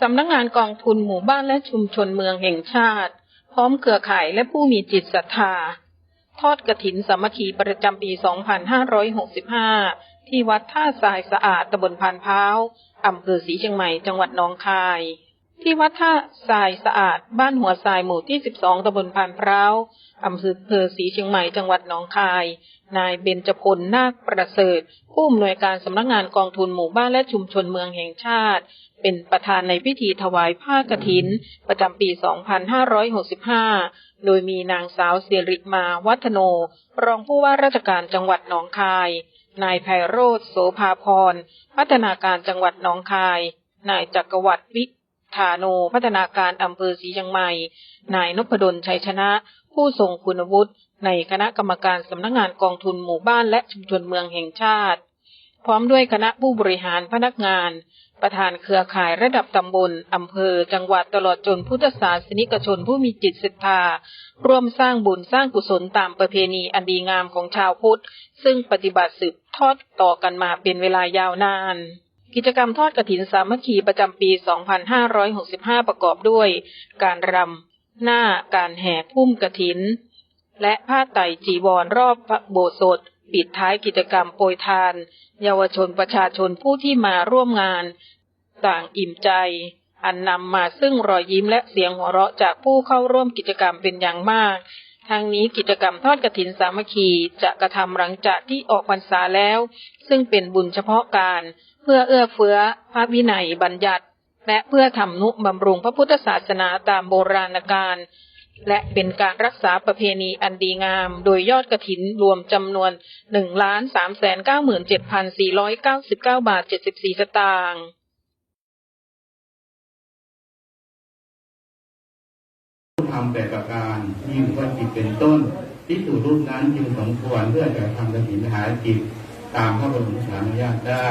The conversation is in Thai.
สำนักงานกองทุนหมู่บ้านและชุมชนเมืองแห่งชาติ พร้อมเครือข่ายและผู้มีจิตศรัทธา ทอดกระถินสามัคคีประจำปี 2565 ที่วัดท่าทรายสะอาดตำบลพานพร้าวอำเภอศรีเชียงใหม่จังหวัดหนองคาย ที่วัดท่าทรายสะอาด บ้านหัวทรายหมู่ที่ 12ตำบลพานพร้าวอำเภอศรีเชียงใหม่ จังหวัดหนองคาย นายเบญจพล นาคประเสริฐ ผู้อำนวยการสำนักงานกองทุนหมู่บ้านและชุมชนเมืองแห่งชาติ เป็นประธานในพิธีถวายผ้ากฐิน ประจำปี 2565 โดยมีนางสาวเสริมา วัฒโน รองผู้ว่าราชการจังหวัดหนองคาย นายไพโรธโสภาพร พัฒนาการจังหวัดหนองคาย นายจักรวัตรวิ ธาโนพัฒนาการอำเภอศรีเชียงใหม่ นายนพดลชัยชนะ ผู้ทรงคุณวุฒิในคณะกรรมการสำนักงานกองทุนหมู่บ้านและชุมชนเมืองแห่งชาติ พร้อมด้วยคณะผู้บริหารพนักงาน ประธานเครือข่ายระดับตำบลอำเภอ จังหวัดตลอดจนพุทธศาสนิกชนผู้มีจิตศรัทธา ร่วมสร้างบุญสร้างกุศลตามประเพณีอันดีงามของชาวพุทธ ซึ่งปฏิบัติสืบทอดต่อกันมาเป็นเวลายาวนาน กิจกรรมทอดกฐินสามัคคีประจำปี 2565 ประกอบด้วย การรำ หน้า การแห่พุ่มกฐิน และผ้าไตจีวรรอบพระโบสถปิดท้ายกิจกรรมโปรยทาน เยาวชนประชาชนผู้ที่มาร่วมงาน ต่างอิ่มใจ อันนำมาซึ่งรอยยิ้มและเสียงหัวเราะจากผู้เข้าร่วมกิจกรรมเป็นอย่างมากทางนี้กิจกรรมทอดกฐินสามัคคีจะกระทำหลังจากที่ออกพรรษาแล้ว ซึ่งเป็นบุญเฉพาะการ เพื่อเอื้อเฟื้อพระวินัยบัญญัติ และเพื่อทำนุบำรุงพระพุทธศาสนาตามโบราณกาลและเป็นการรักษาประเพณีอันดีงาม โดยยอดกระถินรวมจำนวน1 3 9 7 4 9 9บาท74สตางค์ทำแต่ประการยิ่งว่าจิตเป็นต้นที่สู่รูปนั้นจึงสมควรเพื่อจะทำกฐินหาจิตตามพระบรมราชานุญาตได้